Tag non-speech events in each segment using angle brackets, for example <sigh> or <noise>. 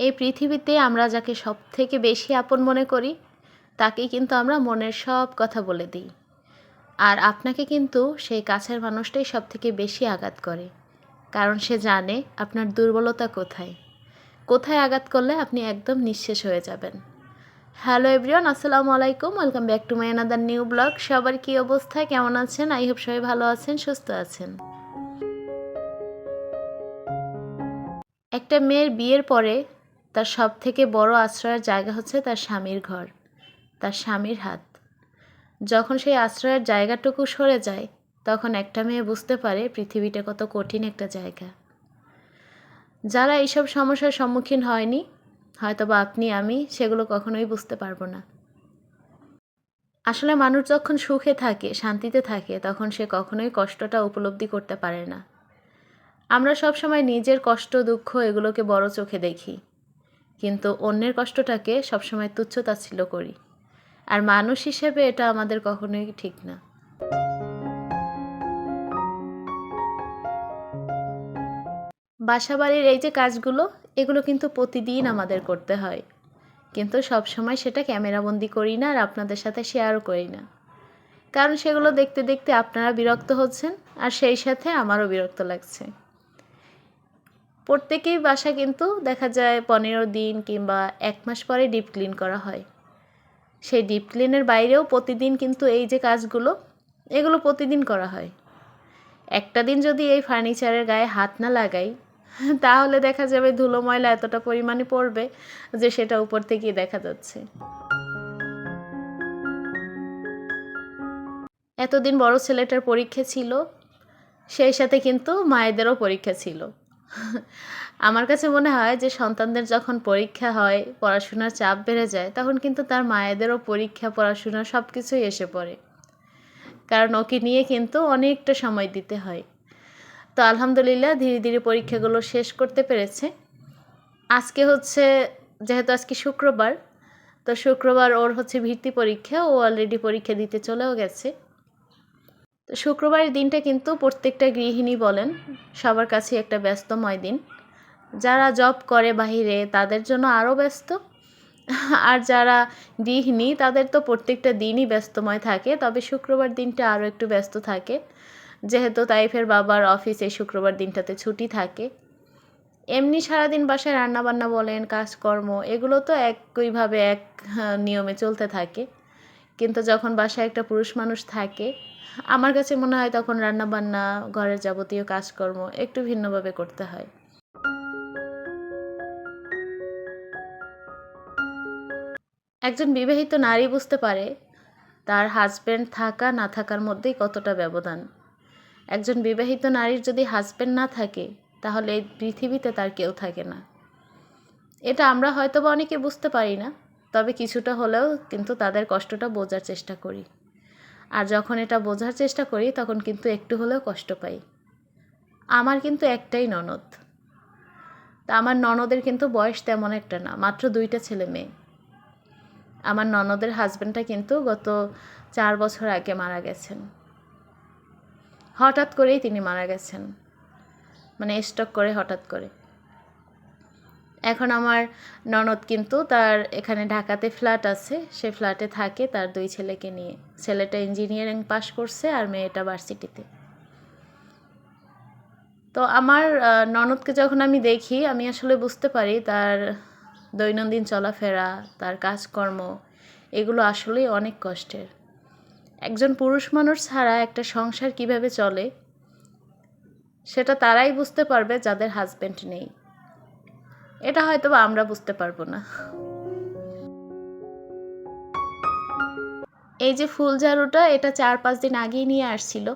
এই পৃথিবীতে আমরা যাকে সব থেকে বেশি আপন মনে করি তাকেই কিন্তু আমরা মনের সব কথা বলে দিই। আর আপনাকে কিন্তু সেই কাছের মানুষটাই সব থেকে বেশি আঘাত করে, কারণ সে জানে আপনার দুর্বলতা কোথায়। কোথায় আঘাত করলে আপনি একদম নিঃশেষ হয়ে যাবেন। হ্যালো এভরিওয়ান, আসসালামু আলাইকুম, welcome back to my another new blog. সবার কী অবস্থা? কেমন আছেন? আই হোপ সবাই ভালো আছেন, সুস্থ আছেন। একটা মেয়ের বিয়ের পরে তার সব থেকে বড় আশ্রয়ের জায়গা হচ্ছে তার স্বামীর ঘর, তার স্বামীর হাত। যখন সেই আশ্রয়ের জায়গাটুকু সরে যায়, তখন একটা মেয়ে বুঝতে পারে পৃথিবীটা কত কঠিন একটা জায়গা। যারা এইসব সমস্যার সম্মুখীন হয়নি হয়তো বা আপনি, আমি, সেগুলো কখনোই বুঝতে পারব না। আসলে মানুষ যখন সুখে থাকে, শান্তিতে থাকে, তখন সে কখনোই কষ্টটা উপলব্ধি করতে পারে না। আমরা সব সময় নিজের কষ্ট, দুঃখ, এগুলোকে বড় চোখে দেখি। কিন্তু অন্যের কষ্টটাকে সবসময় তুচ্ছ তাচ্ছিল্য করি। আর মানুষ হিসেবে এটা আমাদের কখনোই ঠিক না। বাসাবাড়ির এই যে কাজগুলো, এগুলো কিন্তু প্রতিদিন আমাদের করতে হয়। কিন্তু সব সময় সেটা ক্যামেরাবন্দি করি না আর আপনাদের সাথে শেয়ারও করি না। কারণ সেগুলো দেখতে দেখতে আপনারা বিরক্ত হচ্ছেন আর সেই সাথে আমারও বিরক্ত লাগছে। প্রত্যেকেই বাসা কিন্তু দেখা যায় পনেরো দিন কিংবা এক মাস পরে ডিপ ক্লিন করা হয়। সেই ডিপ ক্লিনের বাইরেও প্রতিদিন কিন্তু এই যে কাজগুলো, এগুলো প্রতিদিন করা হয়। একটা দিন যদি এই ফার্নিচারের গায়ে হাত না লাগাই, তাহলে দেখা যাবে ধুলো ময়লা এতটা পরিমাণে পড়বে যে সেটা উপর থেকেই দেখা যাচ্ছে। এতদিন বড় ছেলেটার পরীক্ষা ছিল, সেই সাথে কিন্তু মায়েদেরও পরীক্ষা ছিল। আমার কাছে মনে হয় যে সন্তানদের যখন পরীক্ষা হয়, পড়াশোনার চাপ বেড়ে যায়, তখন কিন্তু তার মায়েদেরও পরীক্ষা, পড়াশোনা সব কিছুই এসে পড়ে। কারণ ওকে নিয়ে কিন্তু অনেকটা সময় দিতে হয়। তো আলহামদুলিল্লাহ ধীরে ধীরে পরীক্ষাগুলো শেষ করতে পেরেছে। আজকে হচ্ছে, যেহেতু আজকে শুক্রবার, তো শুক্রবার ওর হচ্ছে ভিত্তি পরীক্ষা, ও অলরেডি পরীক্ষা দিতে চলেও গেছে। তো শুক্রবারের দিনটা কিন্তু প্রত্যেকটা গৃহিণী বলেন, সবার কাছে একটা ব্যস্তময় দিন। যারা জব করে বাহিরে, তাদের জন্য আরও ব্যস্ত। আর যারা গৃহিণী, তাদের তো প্রত্যেকটা দিনই ব্যস্তময় থাকে, তবে শুক্রবার দিনটা আরও একটু ব্যস্ত থাকে। যেহেতু তাইফের বাবার অফিসে শুক্রবার দিনটাতে ছুটি থাকে। এমনি সারাদিন বাসায় রান্নাবান্না বলেন, কাজকর্ম, এগুলো তো একইভাবে এক নিয়মে চলতে থাকে। কিন্তু যখন বাসায় একটা পুরুষ মানুষ থাকে আমার কাছে মনে হয় তখন রান্নাবান্না, ঘরের যাবতীয় কাজকর্ম একটু ভিন্নভাবে করতে হয়। একজন বিবাহিত নারী বুঝতে পারে তার হাজব্যান্ড থাকা, না থাকার মধ্যেই কতটা ব্যবধান। একজন বিবাহিত নারীর যদি হাজব্যান্ড না থাকে, তাহলে এই পৃথিবীতে তার কেউ থাকে না। এটা আমরা হয়তো বা অনেকে বুঝতে পারি না, তবে কিছুটা হলেও কিন্তু তাদের কষ্টটা বোঝার চেষ্টা করি। আর যখন এটা বোঝার চেষ্টা করি, তখন কিন্তু একটু হলেও কষ্ট পাই। আমার কিন্তু একটাই ননদ। তা আমার ননদের কিন্তু বয়স তেমন একটা না, মাত্র দুইটা ছেলে মেয়ে। আমার ননদের হাজব্যান্ডটা কিন্তু গত চার বছর আগে মারা গেছেন। হঠাৎ করেই তিনি মারা গেছেন। মানে স্টক করে হঠাৎ করে। এখন আমার ননদ কিন্তু তার এখানে ঢাকাতে ফ্ল্যাট আছে। সে ফ্ল্যাটে থাকে, তার দুই ছেলেকে নিয়ে। ছেলেটা ইঞ্জিনিয়ারিং পাশ করছে আর মেয়েটা ভার্সিটিতে তো আমার ননদকে যখন আমি দেখি, আমি আসলে বুঝতে পারি তার দৈনন্দিন চলাফেরা, তার কাজকর্ম, এগুলো আসলেই অনেক কষ্টের। একজন পুরুষ মানুষ ছাড়া একটা সংসার কীভাবে চলে, সেটা তারাই বুঝতে পারবে যাদের হাজব্যান্ড নেই। এটা হয়তো বা আমরা বুঝতে পারব না। এই যে ফুল ঝাড়ুটা, এটা চার পাঁচ দিন আগেই নিয়ে আসছিল।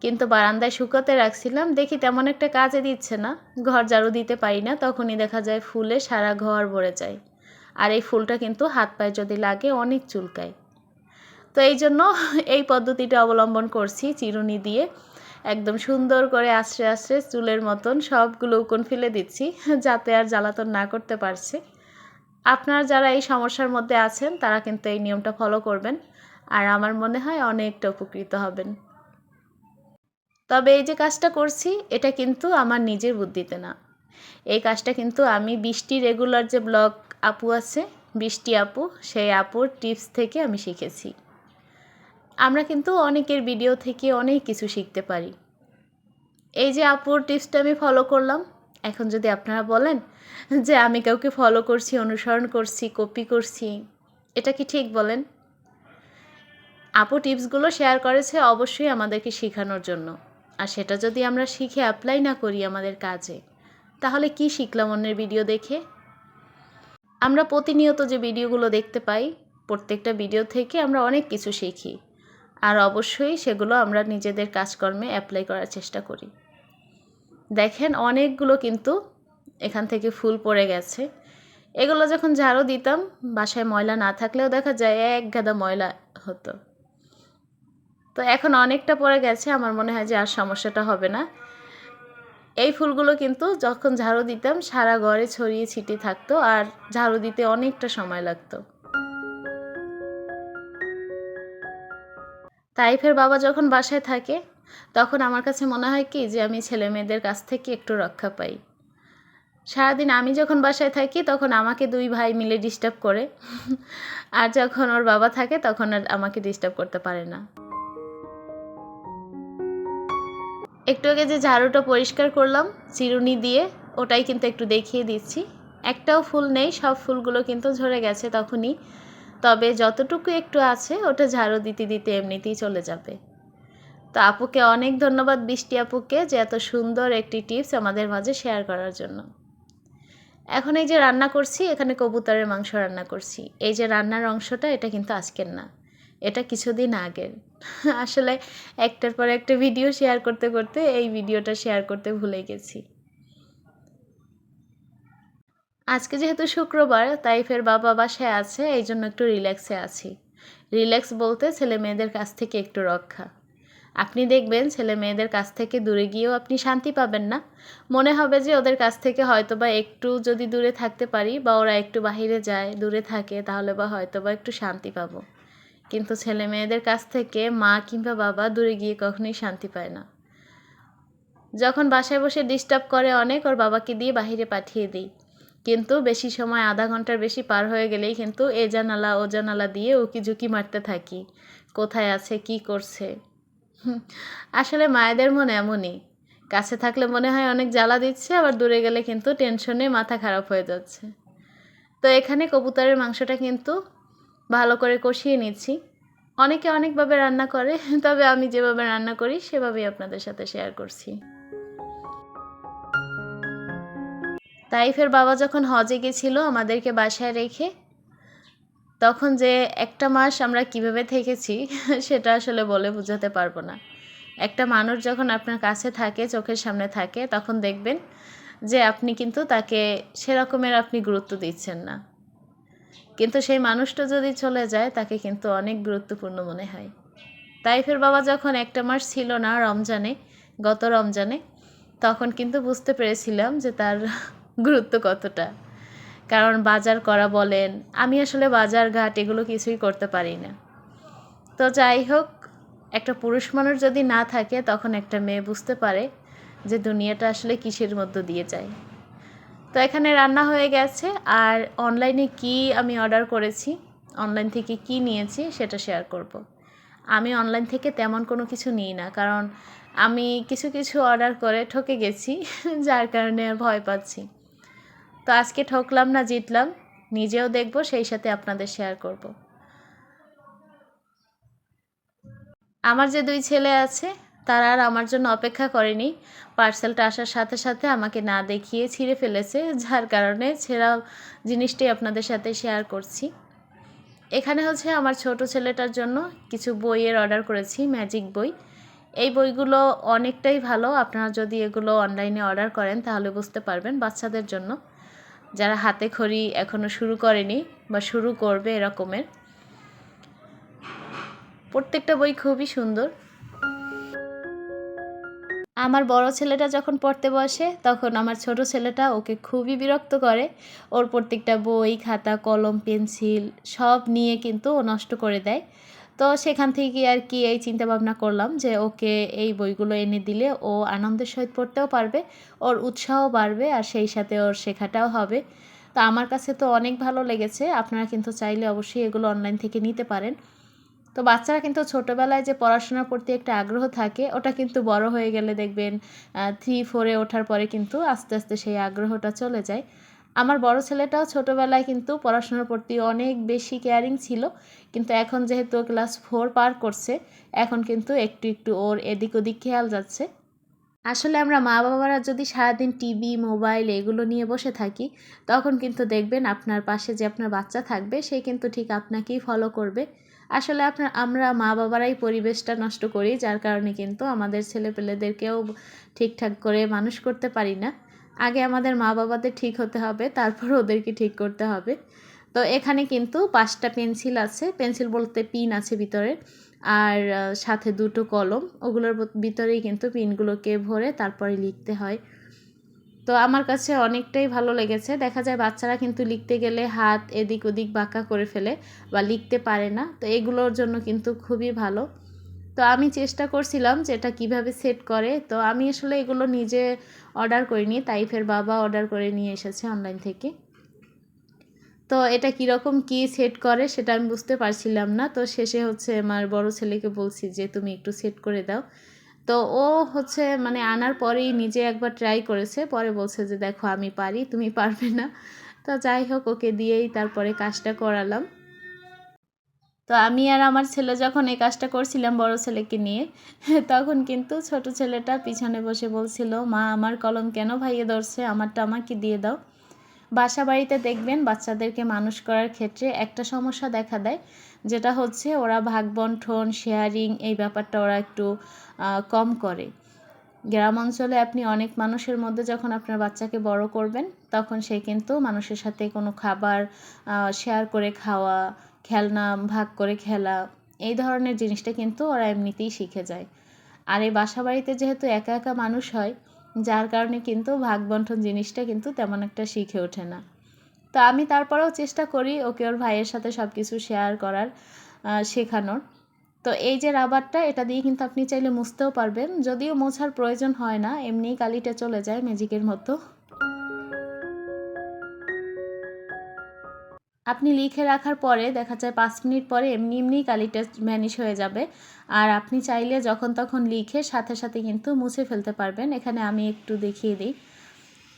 কিন্তু বারান্দায় শুকাতে রাখছিলাম, দেখি তেমন একটা কাজে দিচ্ছে না। ঘর ঝাড়ু দিতে পারি না, তখনই দেখা যায় ফুলে সারা ঘর ভরে যায়। আর এই ফুলটা কিন্তু হাত পায়ে যদি লাগে, অনেক চুলকায়। তো এই জন্য এই পদ্ধতিটা অবলম্বন করছি চিরুনি দিয়ে। একদম সুন্দর করে আশ্রে আশ্রে চুলের মতন সবগুলো উকন ফেলে দিচ্ছি, যাতে আর জ্বালাতন না করতে পারছি। আপনার যারা এই সমস্যার মধ্যে আছেন, তারা কিন্তু এই নিয়মটা ফলো করবেন আর আমার মনে হয় অনেকটা উপকৃত হবেন। তবে এই যে কাজটা করছি, এটা কিন্তু আমার নিজের বুদ্ধিতে না। এই কাজটা কিন্তু আমি বৃষ্টি রেগুলার যে ব্লগ আপু আছে, বৃষ্টি আপু, সেই আপুর টিপস থেকে আমি শিখেছি। আমরা কিন্তু অনেকের ভিডিও থেকে অনেক কিছু শিখতে পারি। এই যে আপুর টিপসটা আমি ফলো করলাম, এখন যদি আপনারা বলেন যে আমি কাউকে ফলো করছি, অনুসরণ করছি কপি করছি, এটা কি ঠিক বলেন? আপু টিপসগুলো শেয়ার করেছে অবশ্যই আমাদেরকে শেখানোর জন্য। আর সেটা যদি আমরা শিখে অ্যাপ্লাই না করি আমাদের কাজে, তাহলে কি শিখলাম অন্যের ভিডিও দেখে? আমরা প্রতিনিয়ত যে ভিডিওগুলো দেখতে পাই, প্রত্যেকটা ভিডিও থেকে আমরা অনেক কিছু শিখি। আর অবশ্যই সেগুলো আমরা নিজেদের কাজকর্মে অ্যাপ্লাই করার চেষ্টা করি। দেখেন অনেকগুলো কিন্তু এখান থেকে ফুল পড়ে গেছে। এগুলো যখন ঝাড়ু দিতাম, বাসায় ময়লা না থাকলেও দেখা যায় এক গাদা ময়লা হতো। তো এখন অনেকটা পড়ে গেছে, আমার মনে হয় যে আর সমস্যাটা হবে না। এই ফুলগুলো কিন্তু যখন ঝাড়ু দিতাম, সারা ঘরে ছড়িয়ে ছিটিয়ে থাকতো আর ঝাড়ু দিতে অনেকটা সময় লাগতো। তাইফের বাবা যখন বাসায় থাকে, তখন আমার কাছে মনে হয় কি যে আমি ছেলে মেয়েদের কাছ থেকে একটু রক্ষা পাই। সারাদিন আমি যখন বাসায় থাকি, তখন আমাকে দুই ভাই মিলে ডিস্টার্ব করে। আর যখন ওর বাবা থাকে, তখন আর আমাকে ডিস্টার্ব করতে পারে না। একটু আগে যে ঝাড়ুটা পরিষ্কার করলাম, চিরুনি দিয়ে, ওটাই কিন্তু একটু দেখিয়ে দিচ্ছি। একটাও ফুল নেই, সব ফুলগুলো কিন্তু ঝরে গেছে তখনই। তবে যতটুকু একটু আছে, ওটা ঝাড়ু দিতে দিতে এমনিতেই চলে যাবে। তো আপুকে অনেক ধন্যবাদ বৃষ্টি আপুকে যে এত সুন্দর একটি টিপস আমাদের মাঝে শেয়ার করার জন্য। এখন এই যে রান্না করছি, এখানে কবুতরের মাংস রান্না করছি। এই যে রান্নার অংশটা, এটা কিন্তু আজকের না, এটা কিছুদিন আগের। আসলে একটার পর একটা ভিডিও শেয়ার করতে করতে এই ভিডিওটা শেয়ার করতে ভুলে গেছি। আজকে যেহেতু শুক্রবার, তাই ফের বাবা বাসায় আছে, এই জন্য একটু রিল্যাক্সে আছি। রিল্যাক্স বলতে ছেলে মেয়েদের কাছ থেকে একটু রক্ষা। আপনি দেখবেন ছেলে মেয়েদের কাছ থেকে দূরে গিয়েও আপনি শান্তি পাবেন না। মনে হবে যে ওদের কাছ থেকে হয়তো বা একটু যদি দূরে থাকতে পারি বা ওরা একটু বাহিরে যায়, দূরে থাকে, তাহলে বা হয়তো বা একটু শান্তি পাবো। কিন্তু ছেলে মেয়েদের কাছ থেকে মা কিংবা বাবা দূরে গিয়ে কখনোই শান্তি পায় না। যখন বাসায় বসে ডিস্টার্ব করে অনেক, ওর বাবাকে দিয়ে বাহিরে পাঠিয়ে দিই। কিন্তু বেশি সময়, আধা ঘণ্টার বেশি পার হয়ে গেলেই কিন্তু এ জানালা, ও জানালা দিয়ে উকি ঝুঁকি মারতে থাকি। কোথায় আছে, কি করছে? আসলে মায়েদের মনে এমনই। কাছে থাকলে মনে হয় অনেক জ্বালা দিচ্ছে, আবার দূরে গেলে কিন্তু টেনশনে মাথা খারাপ হয়ে যাচ্ছে। তো এখানে কবুতরের মাংসটা কিন্তু ভালো করে কষিয়ে নিচ্ছি। অনেকে অনেকভাবে রান্না করে, তবে আমি যেভাবে রান্না করি, সেভাবেই আপনাদের সাথে শেয়ার করছি। তাইফের বাবা যখন হজে গেছিল আমাদেরকে বাসায় রেখে, তখন যে একটা মাস আমরা কীভাবে থেকেছি <laughs> সেটা আসলে বলে বোঝাতে পারব না। একটা মানুষ যখন আপনার কাছে থাকে, চোখের সামনে থাকে, তখন দেখবেন যে আপনি কিন্তু তাকে সেরকমের আপনি গুরুত্ব দিচ্ছেন না। কিন্তু সেই মানুষটা যদি চলে যায়, তাকে কিন্তু অনেক গুরুত্বপূর্ণ মনে হয়। তাইফের বাবা যখন একটা মাস ছিল না রমজানে, গত রমজানে, তখন কিন্তু বুঝতে পেরেছিলাম যে তার গুরুত্ব কতটা? কারণ বাজার করা বলেন, আমি আসলে বাজার ঘাট এগুলো কিছুই করতে পারি না। তো যাই হোক, একটা পুরুষ মানুষ যদি না থাকে, তখন একটা মেয়ে বুঝতে পারে যে দুনিয়াটা আসলে কিসের মধ্য দিয়ে যায়। তো এখানে রান্না হয়ে গেছে, আর অনলাইনে কি আমি অর্ডার করেছি অনলাইন থেকে কি নিয়েছি সেটা শেয়ার করব। আমি অনলাইন থেকে তেমন কোনো কিছু নিই না, কারণ আমি কিছু কিছু অর্ডার করে ঠকে গেছি, <laughs> যার কারণে ভয় পাচ্ছি। তো আজকে ঠকলাম না, জিতলাম। নিজেও দেখব, সেই সাথে আপনাদের শেয়ার করব। আমার যে দুই ছেলে আছে, তারা আর আমার জন্য অপেক্ষা করেনি। পার্সেলটা আসার সাথে সাথে আমাকে না দেখিয়ে ছিঁড়ে ফেলেছে, যার কারণে ছেঁড়া জিনিসটাই আপনাদের সাথে শেয়ার করছি। এখানে হচ্ছে আমার ছোট ছেলেটার জন্য কিছু বইয়ের অর্ডার করেছি ম্যাজিক বই। এই বইগুলো অনেকটাই ভালো, আপনারা যদি এগুলো অনলাইনে অর্ডার করেন, তাহলে বুঝতে পারবেন বাচ্চাদের জন্য। যারা হাতে খড়ি এখনও শুরু করেনি বা শুরু করবে এরকমের। প্রত্যেকটা বই খুবই সুন্দর। আমার বড় ছেলেটা যখন পড়তে বসে, তখন আমার ছোট ছেলেটা ওকে খুবই বিরক্ত করে। ওর প্রত্যেকটা বই, খাতা, কলম, পেন্সিল সব নিয়ে কিন্তু ও নষ্ট করে দেয়। তো সেখান থেকে আর কি এই চিন্তা ভাবনা করলাম যে ওকে এই বইগুলো এনে দিলে ও আনন্দের সহিত পড়তেও পারবে, ওর উৎসাহ বাড়বে আর সেই সাথে ওর শেখাটাও হবে। তো আমার কাছে তো অনেক ভালো লেগেছে, আপনারা কিন্তু চাইলে অবশ্যই এগুলো অনলাইন থেকে নিতে পারেন। তো বাচ্চারা কিন্তু ছোটোবেলায় যে পড়াশোনার প্রতি একটা আগ্রহ থাকে, ওটা কিন্তু বড় হয়ে গেলে দেখবেন থ্রি ফোরে ওঠার পরে কিন্তু আস্তে আস্তে সেই আগ্রহটা চলে যায়। আমার বড় ছেলেটাও ছোটোবেলায় কিন্তু পড়াশোনার প্রতি অনেক বেশি কেয়ারিং ছিল। কিন্তু এখন যেহেতু ক্লাস ফোর পার করছে, এখন কিন্তু একটু একটু ওর এদিক ওদিক খেয়াল যাচ্ছে। আসলে আমরা মা বাবারা যদি সারাদিন টিভি মোবাইল এগুলো নিয়ে বসে থাকি, তখন কিন্তু দেখবেন আপনার পাশে যে আপনার বাচ্চা থাকবে, সে কিন্তু ঠিক আপনাকেই ফলো করবে। আসলে আপনার, আমরা মা বাবারাই পরিবেশটা নষ্ট করি, যার কারণে কিন্তু আমাদের ছেলেপেলেদেরকেও ঠিকঠাক করে মানুষ করতে পারি না। আগে আমাদের মা বাবাদের ঠিক হতে হবে, তারপর ওদেরকে ঠিক করতে হবে। তো এখানে কিন্তু পাঁচটা পেন্সিল আছে, পেন্সিল বলতে পিন আছে ভিতরে, আর সাথে দুটো কলম। ওগুলোর ভিতরেই কিন্তু পিনগুলোকে ভরে তারপরে লিখতে হয়। তো আমার কাছে অনেকটাই ভালো লেগেছে। দেখা যায় বাচ্চারা কিন্তু লিখতে গেলে হাত এদিক ওদিক বাঁকা করে ফেলে বা লিখতে পারে না। তো এগুলোর জন্য কিন্তু খুবই ভালো। তো আমি চেষ্টা করছিলাম যে এটা কীভাবে সেট করে। তো আমি আসলে এগুলো নিজে অর্ডার করিনি তাইফের বাবা অর্ডার করে নিয়ে এসেছে অনলাইন থেকে। তো এটা কীরকম কী সেট করে সেটা আমি বুঝতে পারছিলাম না। তো শেষে হচ্ছে আমার বড় ছেলেকে বলছি যে, তুমি একটু সেট করে দাও। তো ও হচ্ছে মানে আনার পরেই নিজে একবার ট্রাই করেছে। পরে বলছে যে, দেখো, আমি পারি, তুমি পারবে না। তো যাই হোক, ওকে দিয়েই তারপরে কাজটা করালাম। তো আমি আর আমার ছেলে যখন এই কাজটা করছিলাম বড় ছেলেকে নিয়ে, তখন কিন্তু ছোট ছেলেটা পিছনে বসে বলছিল, মা, আমার কলম কেন ভাইয়ে ধরছে? আমারটা আমাকে দিয়ে দাও। বাসা বাড়িতে দেখবেন বাচ্চাদেরকে মানুষ করার ক্ষেত্রে একটা সমস্যা দেখা দেয়, যেটা হচ্ছে ওরা ভাগ বন্ঠন শেয়ারিং এই ব্যাপারটা ওরা একটু কম করে। গ্রাম অঞ্চলে আপনি অনেক মানুষের মধ্যে যখন আপনার বাচ্চাকে বড় করবেন, তখন সে কিন্তু মানুষের সাথে কোনো খাবার শেয়ার করে খাওয়া খেলনা, ভাগ করে খেলা, এই ধরনের জিনিসটা কিন্তু ওরা এমনিতেই শিখে যায়। আর এই বাসা বাড়িতে যেহেতু একা একা মানুষ হয়, যার কারণে কিন্তু ভাগ বন্টন জিনিসটা কিন্তু তেমন একটা শিখে ওঠে না। তো আমি তারপরেও চেষ্টা করি ওকে ওর ভাইয়ের সাথে সব কিছু শেয়ার করার শেখানোর। তো এই যে রাবারটা, এটা দিয়ে কিন্তু আপনি চাইলে মুছতেও পারবেন। যদিও মোছার প্রয়োজন হয় না, এমনিই কালিটা চলে যায় ম্যাজিকের মতো। আপনি লিখে রাখার পরে দেখা যায় পাঁচ মিনিট পরে এমনি এমনি কালিটা ম্যানিশ হয়ে যাবে। আর আপনি চাইলে যখন তখন লিখে সাথে সাথে কিন্তু মুছে ফেলতে পারবেন। এখানে আমি একটু দেখিয়ে দিই।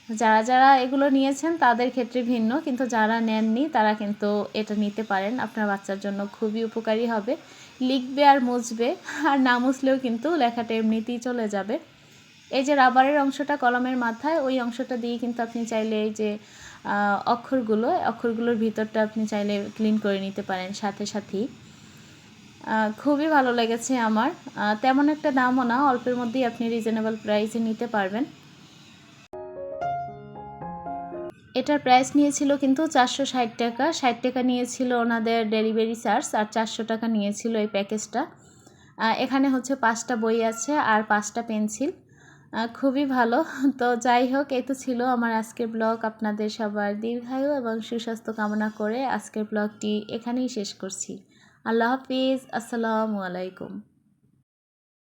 যারা যারা এগুলো নিয়েছেন তাদের ক্ষেত্রে ভিন্ন, কিন্তু যারা নেননি তারা কিন্তু এটা নিতে পারেন। আপনার বাচ্চার জন্য খুবই উপকারী হবে। লিখবে আর মুছবে, আর না মুছলেও কিন্তু লেখাটা এমনিতেই চলে যাবে। এই যে রাবারের অংশটা কলমের মাথায়, ওই অংশটা দিয়ে কিন্তু আপনি চাইলে এই যে অক্ষরগুলো, অক্ষরগুলোর ভিতরটা আপনি চাইলে ক্লিন করে নিতে পারেন সাথে সাথেই। খুবই ভালো লেগেছে আমার। তেমন একটা দামও না, অল্পের মধ্যেই আপনি রিজনেবল প্রাইসে নিতে পারবেন। এটার প্রাইস নিয়েছিল কিন্তু চারশো ষাট টাকা। ষাট টাকা নিয়েছিল ওনাদের ডেলিভারি চার্জ আর চারশো টাকা নিয়েছিল এই প্যাকেজটা এখানে হচ্ছে পাঁচটা বই আছে আর পাঁচটা পেন্সিল খুবই ভালো। তো যাই হোক, এই তো ছিল আমার আজকের ব্লগ। আপনাদের সবার দীর্ঘায়ু এবং সুস্বাস্থ্য কামনা করে আজকের ব্লগটি এখানেই শেষ করছি। আল্লাহ হাফিজ। আসসালামু আলাইকুম।